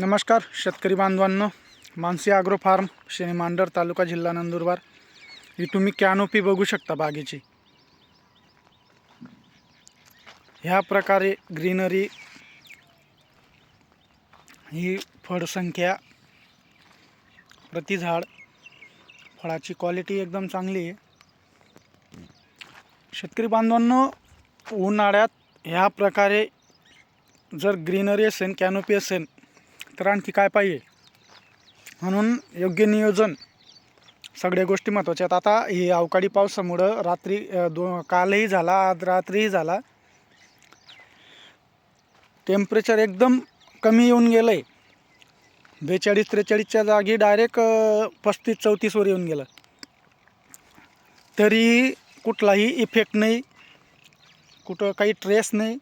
नमस्कार शेतकरी बांधवांनो. मानसी आग्रो फार्म शनी मांडर तालुका जिल्हा नंदुरबार. ही तुम्ही कॅनोपी बघू शकता बागेची. ह्या प्रकारे ग्रीनरी ही फळसंख्या प्रति झाड फळाची क्वालिटी एकदम चांगली आहे. शेतकरी बांधवांनो उन्हाळ्यात ह्या प्रकारे जर ग्रीनरी असेल कॅनोपी असेल तर आणखी काय पाहिजे? म्हणून योग्य नियोजन सगळ्या गोष्टी महत्त्वाच्या आहेत. आता हे अवकाळी पावसामुळं रात्री दो कालही झाला आज रात्रीही झाला. टेम्परेचर एकदम कमी येऊन गेलं आहे बेचाळीस त्रेचाळीसच्या जागी डायरेक्ट पस्तीस चौतीसवर येऊन गेलं. तरीही कुठलाही इफेक्ट नाही. कुठं काही ट्रेस नाही.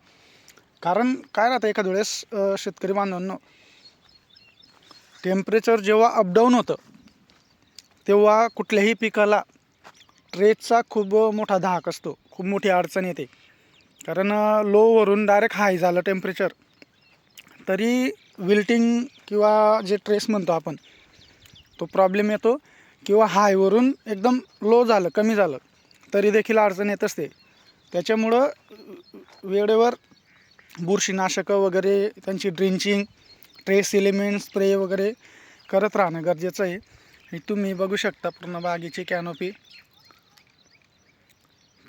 कारण काय राहतं एखाद्या वेळेस शेतकरी बांधवांना टेम्परेचर जेव्हा अपडाऊन होतं तेव्हा कुठल्याही पिकाला ट्रेसचा खूप मोठा धाक असतो. खूप मोठी अडचण येते. कारण लोवरून डायरेक्ट हाय झालं टेम्परेचर तरी विल्टिंग किंवा जे ट्रेस म्हणतो आपण तो प्रॉब्लेम येतो. किंवा हायवरून एकदम लो झालं कमी झालं तरी देखील अडचण येत असते. त्याच्यामुळं वेळेवर बुरशीनाशकं वगैरे त्यांची ड्रिंचिंग ट्रेस एलिमेंट स्प्रे वगैरे करत राहणं गरजेचं आहे. हे तुम्ही बघू शकता पूर्ण बागेची कॅनोपी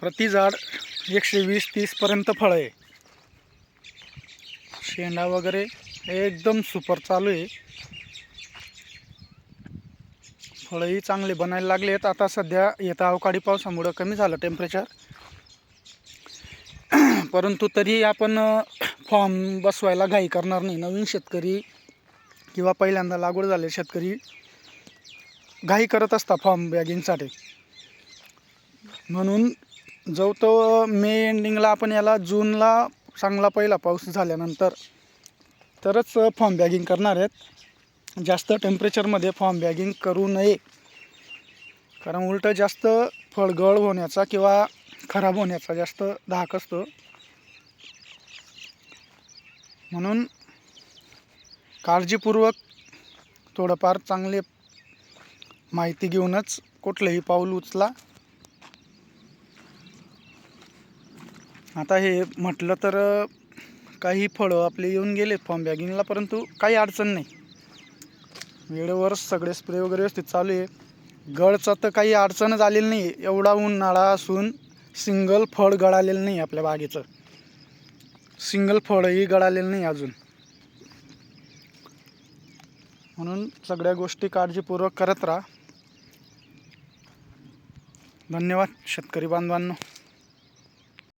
प्रति झाड एकशे वीस तीसपर्यंत फळं आहे. शेंडा वगैरे एकदम सुपर चालू आहे. फळंही चांगले बनायला लागले आहेत. आता सध्या येत्या अवकाळी पावसामुळं कमी झालं टेम्परेचर परंतु तरी आपण फॉर्म बसवायला घाई करणार नाही. नवीन शेतकरी किंवा पहिल्यांदा लागवड झाले शेतकरी घाई करत असतात फॉर्म बॅगिंगसाठी. म्हणून जो तो मे एंडिंगला आपण याला जूनला चांगला पहिला पाऊस झाल्यानंतर तरच फॉर्म बॅगिंग करणार आहेत. जास्त टेम्परेचरमध्ये फॉर्म बॅगिंग करू नये. कारण उलटं जास्त फळगळ होण्याचा किंवा खराब होण्याचा जास्त धाक असतो. म्हणून काळजीपूर्वक थोडंफार चांगले माहिती घेऊनच कुठलंही पाऊल उचला. आता हे म्हटलं तर काही फळं आपले येऊन गेले फॉर्म बॅगिंगला परंतु काही अडचण नाही. वेळेवर सगळे स्प्रे वगैरे व्यवस्थित चालू आहे. गळचं तर काही अडचणच आलेली नाही एवढा उन्हाळा असून सिंगल फळ गळालेलं नाही आपल्या बागेचं. सिंगल फळही गळालेलं नाही अजून. म्हणून सगळ्या गोष्टी काळजीपूर्वक करत राहा. धन्यवाद शेतकरी बांधवांनो.